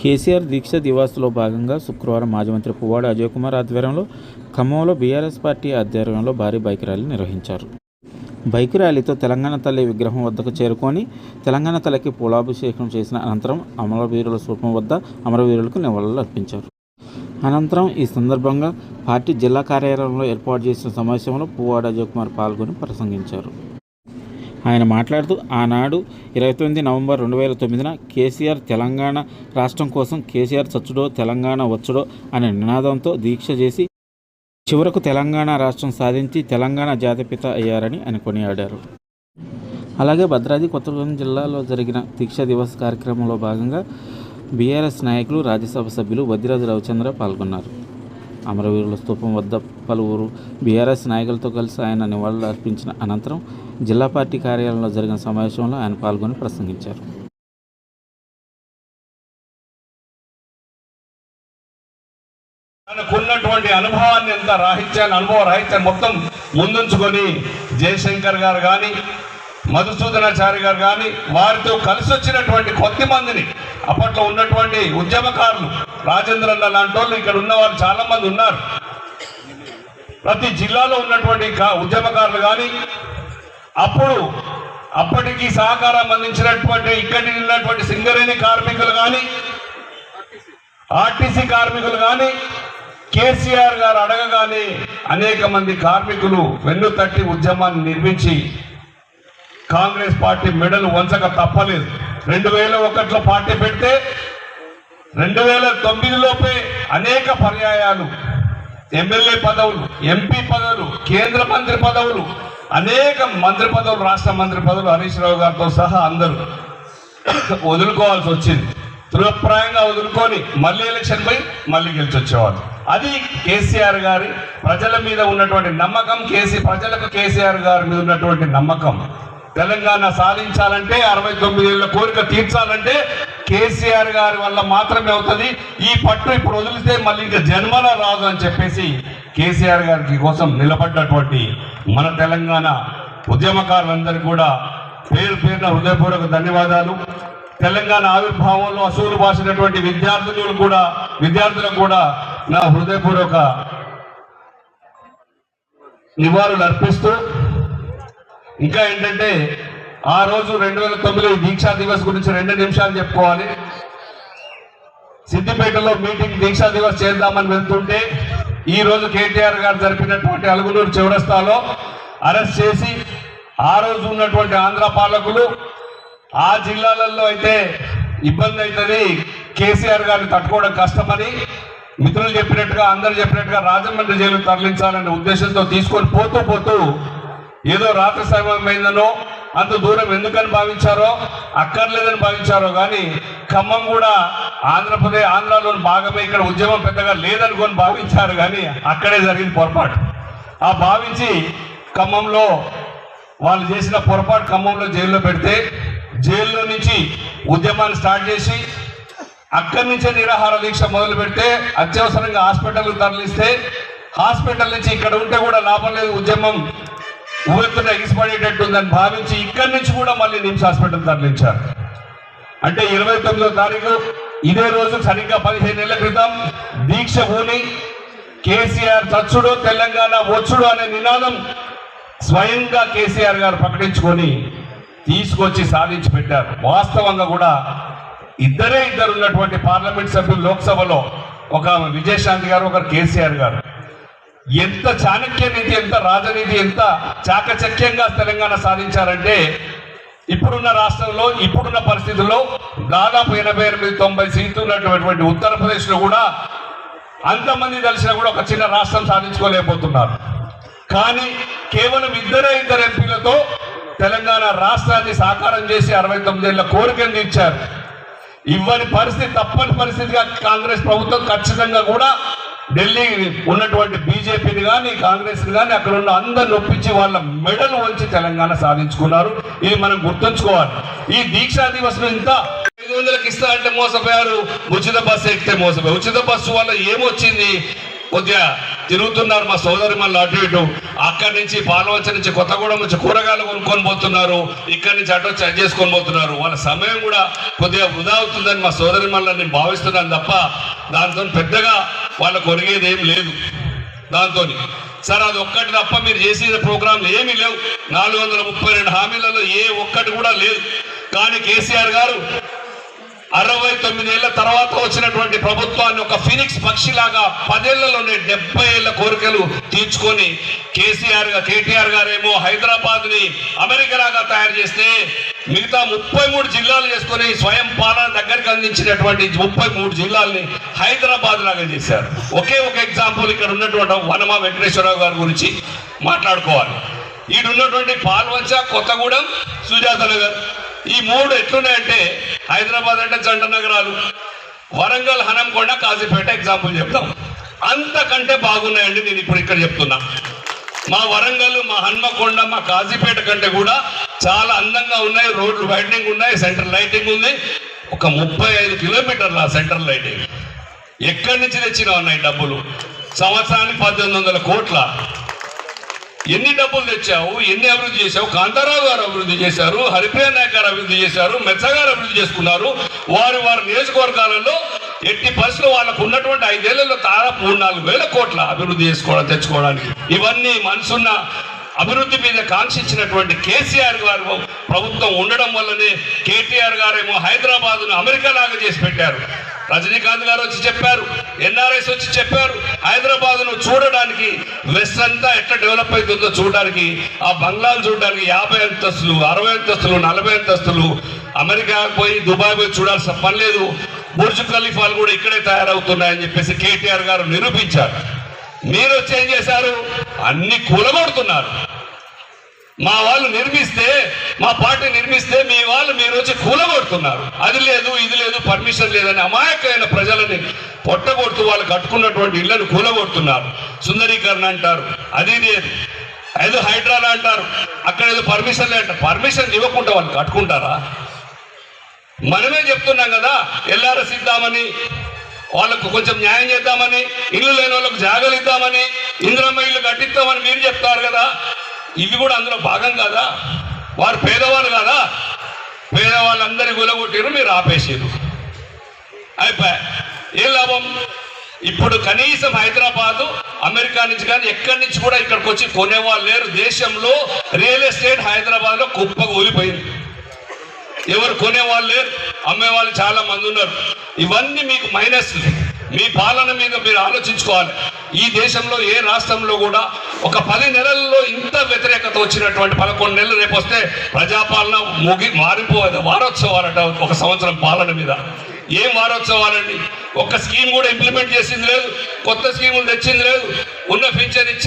కేసీఆర్ దీక్ష దివాస్లో భాగంగా శుక్రవారం మాజీ మంత్రి పువ్వాడ అజయ్ కుమార్ ఆధ్వర్యంలో ఖమ్మంలో బీఆర్ఎస్ పార్టీ ఆధ్వర్యంలో భారీ బైక్ ర్యాలీ నిర్వహించారు. బైక్ ర్యాలీతో తెలంగాణ తల్లి విగ్రహం వద్దకు చేరుకొని తెలంగాణ తల్లికి పూలాభిషేకం చేసిన అనంతరం అమరవీరుల స్థూపం వద్ద అమరవీరులకు నివాళులు అర్పించారు. అనంతరం ఈ సందర్భంగా పార్టీ జిల్లా కార్యాలయంలో ఏర్పాటు చేసిన సమావేశంలో పువ్వాడ అజయ్ కుమార్ పాల్గొని ప్రసంగించారు. ఆయన మాట్లాడుతూ ఆనాడు ఇరవై తొమ్మిది నవంబర్ రెండు వేల తొమ్మిదిన కేసీఆర్ తెలంగాణ రాష్ట్రం కోసం కేసీఆర్ చచ్చుడో తెలంగాణ వచ్చుడో అనే నినాదంతో దీక్ష చేసి చివరకు తెలంగాణ రాష్ట్రం సాధించి తెలంగాణ జాతిపిత అయ్యారని ఆయన కొనియాడారు. అలాగే భద్రాద్రి కొత్తగూడెం జిల్లాలో జరిగిన దీక్ష దివస్ కార్యక్రమంలో భాగంగా బీఆర్ఎస్ నాయకులు రాజ్యసభ సభ్యులు వద్దిరాజు రవిచంద్ర పాల్గొన్నారు. అమరవీరుల స్తూపం వద్ద పలువురు బీఆర్ఎస్ నాయకులతో కలిసి ఆయన నివాళులు అర్పించిన అనంతరం జిల్లా పార్టీ కార్యాలయంలో జరిగిన సమావేశంలో ఆయన పాల్గొని ప్రసంగించారు. తనకున్నటువంటి అనుభవాన్ని ఎంత రాహిత్యాన్ని అనుభవ రాహిత్యాన్ని మొత్తం ముందుంచుకొని జయశంకర్ గారు కానీ మధుసూదనాచారి గారు కానీ వారితో కలిసి వచ్చినటువంటి కొద్ది మందిని అప్పట్లో ఉన్నటువంటి ఉద్యమకారులు రాజేంద్ర అన్న లాంటి వాళ్ళు ఇక్కడ ఉన్న వాళ్ళు చాలా మంది ఉన్నారు. ప్రతి జిల్లాలో ఉన్నటువంటి కా- ఉద్యమకారులు కానీ అప్పుడు అప్పటికి సహకారం అందించినటువంటి ఇక్కడి ఉన్నటువంటి సింగరేణి కార్మికులు కానీ ఆర్టీసీ కార్మికులు కానీ కేసీఆర్ గారు అడగగానే అనేక మంది కార్మికులు వెన్ను తట్టి ఉద్యమాన్ని నిర్మించి కాంగ్రెస్ పార్టీ మెడలు వంచక తప్పలేదు. రెండు వేల ఒకటిలో పార్టీ పెడితే రెండు వేల తొమ్మిదిలోపే అనేక పర్యాయాలు. ఎమ్మెల్యే పదవులు ఎంపీ పదవులు కేంద్ర మంత్రి పదవులు అనేక మంత్రి పదవులు రాష్ట్ర మంత్రి పదవులు హరీష్ రావు గారితో సహా అందరూ వదులుకోవాల్సి వచ్చింది. తృప్రాయంగా వదులుకొని మళ్ళీ ఎలక్షన్ పోయి మళ్ళీ గెలిచి వచ్చేవాళ్ళు అది కేసీఆర్ గారి ప్రజల మీద ఉన్నటువంటి నమ్మకం కేసీ ప్రజలకు కేసీఆర్ గారి మీద ఉన్నటువంటి నమ్మకం. తెలంగాణ సాధించాలంటే అరవై తొమ్మిది ఏళ్ళ కోరిక తీర్చాలంటే కేసీఆర్ గారి వల్ల మాత్రమే అవుతుంది. ఈ పట్టు ఇప్పుడు వదిలితే మళ్ళీ ఇంకా జన్మలో రాదు అని చెప్పేసి కేసీఆర్ గారి కోసం నిలబడ్డటువంటి మన తెలంగాణ ఉద్యమకారులందరికీ కూడా పేరు పేరున హృదయపూర్వక ధన్యవాదాలు. తెలంగాణ ఆవిర్భావంలో అసూలు బాసినటువంటి విద్యార్థులు కూడా విద్యార్థులకు కూడా నా హృదయపూర్వక నివాళులు అర్పిస్తూ ఇంకా ఏంటంటే ఆ రోజు రెండు వేల తొమ్మిది దీక్షా దివస్ గురించి రెండు నిమిషాలు చెప్పుకోవాలి. సిద్దిపేటలో మీటింగ్ దీక్షా దివస్ చేద్దామని వెళ్తుంటే ఈ రోజు కేటీఆర్ గారు జరిపినటువంటి అలుగునూరు చివరస్తాలో అరెస్ట్ చేసి ఆ రోజు ఉన్నటువంటి ఆంధ్ర పాలకులు ఆ జిల్లాలలో అయితే ఇబ్బంది అవుతుంది. కేసీఆర్ గారిని తట్టుకోవడం కష్టమని మిత్రులు చెప్పినట్టుగా అందరు చెప్పినట్టుగా రాజమండ్రి జైలు తరలించాలనే ఉద్దేశంతో తీసుకొని పోతూ పోతూ ఏదో రాత్రి సమయమైందనో అంత దూరం ఎందుకని భావించారో? అక్కర్లేదని భావించారో కానీ ఖమ్మం కూడా ఆంధ్రప్రదేశ్ ఆంధ్రాలోని భాగమే ఇక్కడ ఉద్యమం పెద్దగా లేదనుకొని భావించారు కానీ అక్కడే జరిగింది పొరపాటు. ఆ భావించి ఖమ్మంలో వాళ్ళు చేసిన పొరపాటు ఖమ్మంలో జైల్లో పెడితే జైల్లో నుంచి ఉద్యమాన్ని స్టార్ట్ చేసి అక్కడి నుంచే నిరాహార దీక్ష మొదలు పెడితే అత్యవసరంగా హాస్పిటల్కి తరలిస్తే హాస్పిటల్ నుంచి ఇక్కడ ఉంటే కూడా లాభం లేదు ఉద్యమం ఊరంతా ఎగిసిపడేటట్టు ఉందని భావించి ఇక్కడి నుంచి కూడా మళ్ళీ నిమ్స్ హాస్పిటల్ తరలించారు. అంటే ఇరవై తొమ్మిదో తారీఖు ఇదే రోజు సరిగ్గా పదిహేను నెలల క్రితం దీక్ష భూమి కేసీఆర్ చచ్చుడు తెలంగాణ వచ్చుడు అనే నినాదం స్వయంగా కేసీఆర్ గారు ప్రకటించుకొని తీసుకొచ్చి సాధించి పెట్టారు. వాస్తవంగా కూడా ఇద్దరే ఇద్దరు ఉన్నటువంటి పార్లమెంట్ సభ్యులు లోక్సభలో ఒక విజయశాంతి గారు ఒకరు కేసీఆర్ గారు. ఎంత చాణక్య నీతి ఎంత రాజనీతి ఎంత చాకచక్యంగా తెలంగాణ సాధించారంటే ఇప్పుడున్న రాష్ట్రంలో ఇప్పుడున్న పరిస్థితుల్లో దాదాపు ఎనభై ఎనిమిది తొంభై సీట్లు ఉన్నటువంటి ఉత్తరప్రదేశ్లో కూడా అంతమంది కలిసినా కూడా ఒక చిన్న రాష్ట్రం సాధించుకోలేకపోతున్నారు. కానీ కేవలం ఇద్దరే ఇద్దరు ఎంపీలతో తెలంగాణ రాష్ట్రాన్ని సాకారం చేసి అరవై తొమ్మిదేళ్ళ కోరికను తీర్చారు. ఇవ్వని పరిస్థితి తప్పని పరిస్థితిగా కాంగ్రెస్ ప్రభుత్వం ఖచ్చితంగా కూడా ఢిల్లీ ఉన్నటువంటి బీజేపీని కానీ కాంగ్రెస్ కానీ అక్కడ ఉన్న అందరిని ఒప్పించి వాళ్ళ మెడలు వంచి తెలంగాణ సాధించుకున్నారు. ఇది మనం గుర్తుంచుకోవాలి. ఈ దీక్షా దివస్ ఇంత ఐదు వందలకి ఇస్తా అంటే మోసపోయారు. ఉచిత బస్సు ఎక్కితే మోసపోయారు. ఉచిత బస్సు వల్ల ఏమొచ్చింది? కొద్దిగా తిరుగుతున్నారు మా సోదరి మళ్ళీ అటు ఇటు. అక్కడి నుంచి పాలవచ్చ నుంచి కొత్తగూడెం నుంచి కూరగాయలు కొనుక్కొని పోతున్నారు. ఇక్కడి నుంచి అటు వచ్చి చేసుకొని పోతున్నారు. వాళ్ళ సమయం కూడా కొద్దిగా వృధా అవుతుందని మా సోదరి మళ్ళీ నేను భావిస్తున్నాను తప్ప దాంతో పెద్దగా వాళ్ళ కొరిగేది ఏం లేదు. దాంతో సార్ అది ఒక్కటి తప్ప మీరు చేసిన ప్రోగ్రాంలు ఏమీ లేవు. నాలుగు వందల ముప్పై రెండు హామీలలో ఏ ఒక్కటి కూడా లేదు. కానీ కేసీఆర్ గారు అరవై తొమ్మిదేళ్ళ తర్వాత వచ్చినటువంటి ప్రభుత్వాన్ని ఒక ఫినిక్స్ పక్షిలాగా పదేళ్ళలోనే డెబ్బై ఏళ్ళ కోరికలు తీర్చుకొని కేసీఆర్గా కేటీఆర్ గారేమో హైదరాబాద్ని అమెరికా లాగా తయారు చేస్తే మిగతా ముప్పై మూడు జిల్లాలు చేసుకొని స్వయం పాలన దగ్గరికి అందించినటువంటి ముప్పై మూడు జిల్లాల్ని హైదరాబాద్ లాగా చేశారు. ఒకే ఒక ఎగ్జాంపుల్ ఇక్కడ ఉన్నటువంటి వనమ వెంకటేశ్వరరావు గారి గురించి మాట్లాడుకోవాలి. ఈడున్నటువంటి పాల్వంచ కొత్తగూడెం సుజాత నగర్ ఈ మూడు ఎట్లున్నాయంటే హైదరాబాద్ అంటే జంట నగరాలు వరంగల్ హనంకొండ కాజీపేట ఎగ్జాంపుల్ చెప్తాం. అంతకంటే బాగున్నాయండి నేను ఇప్పుడు ఇక్కడ చెప్తున్నా. మా వరంగల్ మా హన్మకొండ మా కాజీపేట కంటే కూడా చాలా అందంగా ఉన్నాయి. రోడ్లు వైడనింగ్ ఉన్నాయి సెంట్రల్ లైటింగ్ ఉంది. ఒక ముప్పై ఐదు కిలోమీటర్ల సెంట్రల్ లైటింగ్. ఎక్కడి నుంచి తెచ్చినా ఉన్నాయి డబ్బులు? సంవత్సరానికి పద్దెనిమిది వందల కోట్ల. ఎన్ని డబ్బులు తెచ్చావు ఎన్ని అభివృద్ధి చేశావు కాంతారావు గారు అభివృద్ధి చేశారు హరిప్రియ నాయక్ గారు అభివృద్ధి చేశారు మెచ్చ గారు అభివృద్ధి చేసుకున్నారు. వారి వారి నియోజకవర్గాలలో ఎట్టి పరిస్థితులు వాళ్ళకు ఉన్నటువంటి ఐదేళ్ళలో దాదాపు మూడు నాలుగు వేల కోట్ల అభివృద్ధి చేసుకోవడం తెచ్చుకోవడానికి. ఇవన్నీ మనసున్న అభివృద్ధి మీద కాంక్షించినటువంటి కేసీఆర్ గారు ప్రభుత్వం ఉండడం వల్లనే కేటీఆర్ గారేమో హైదరాబాద్ అమెరికా లాగా చేసి పెట్టారు. రజనీకాంత్ గారు వచ్చి చెప్పారు ఎన్ఆర్ఎస్ వచ్చి చెప్పారు హైదరాబాద్ను చూడడానికి వెస్ట్ అంతా ఎట్లా డెవలప్ అవుతుందో చూడడానికి ఆ బంగ్లాలు చూడడానికి యాభై అంతస్తులు అరవై అంతస్తులు నలభై అంతస్తులు అమెరికా పోయి దుబాయ్ పోయి చూడాల్సిన పని లేదు. బుర్జు ఖలీఫాలు కూడా ఇక్కడే తయారవుతున్నాయని చెప్పేసి కేటీఆర్ గారు నిరూపించారు. మీరు వచ్చి ఏం చేశారు? అన్ని కూలగొడుతున్నారు. మా వాళ్ళు నిర్మిస్తే మా పార్టీ నిర్మిస్తే మీ వాళ్ళు మీరు వచ్చి కూలగొడుతున్నారు. అది లేదు ఇది లేదు పర్మిషన్ లేదని అమాయకమైన ప్రజలని పొట్టగొడుతూ వాళ్ళు కట్టుకున్నటువంటి ఇళ్ళను కూలగొడుతున్నారు. సుందరీకరణ అంటారు అది లేదు. ఏదో హైడ్రాలా అంటారు అక్కడ ఏదో పర్మిషన్ అంటారు పర్మిషన్ ఇవ్వకుండా వాళ్ళు కట్టుకుంటారా? మనమే చెప్తున్నాం కదా ఎల్ఆర్ఎస్ ఇద్దామని వాళ్ళకు కొంచెం న్యాయం చేద్దామని ఇల్లు లేని వాళ్ళకు జాగలు ఇద్దామని ఇంద్రమ్మ ఇల్లు కట్టిద్దామని మీరు చెప్తారు కదా. ఇవి కూడా అందులో భాగం కదా? వారు పేదవాళ్ళు కదా? పేదవాళ్ళందరి గులగొట్టిరు మీరు ఆపేసారు అయిపోయా. ఏం లాభం? ఇప్పుడు కనీసం హైదరాబాదు అమెరికా నుంచి కానీ ఎక్కడి నుంచి కూడా ఇక్కడికి వచ్చి కొనేవాళ్ళు లేరు. దేశంలో రియల్ ఎస్టేట్ హైదరాబాద్లో కుప్పగా ఊలిపోయింది ఎవరు కొనేవాళ్ళు లేరు? అమ్మేవాళ్ళు చాలా మంది ఉన్నారు. ఇవన్నీ మీకు మైనస్ మీ పాలన మీద మీరు ఆలోచించుకోవాలి. ఈ దేశంలో ఏ రాష్ట్రంలో కూడా ఒక పది నెలల్లో ఇంత వ్యతిరేకత వచ్చినటువంటి పదకొండు నెలలు రేపు వస్తే ప్రజాపాలన ముగి మారిపోదు వారోత్సవాలట ఒక సంవత్సరం పాలన మీద. ఏం వారోత్సవాలండి ఒక్క స్కీమ్ కూడా ఇంప్లిమెంట్ చేసింది లేదు. కొత్త స్కీములు తెచ్చింది లేదు. ఉన్న ఫీచర్ ఇచ్చే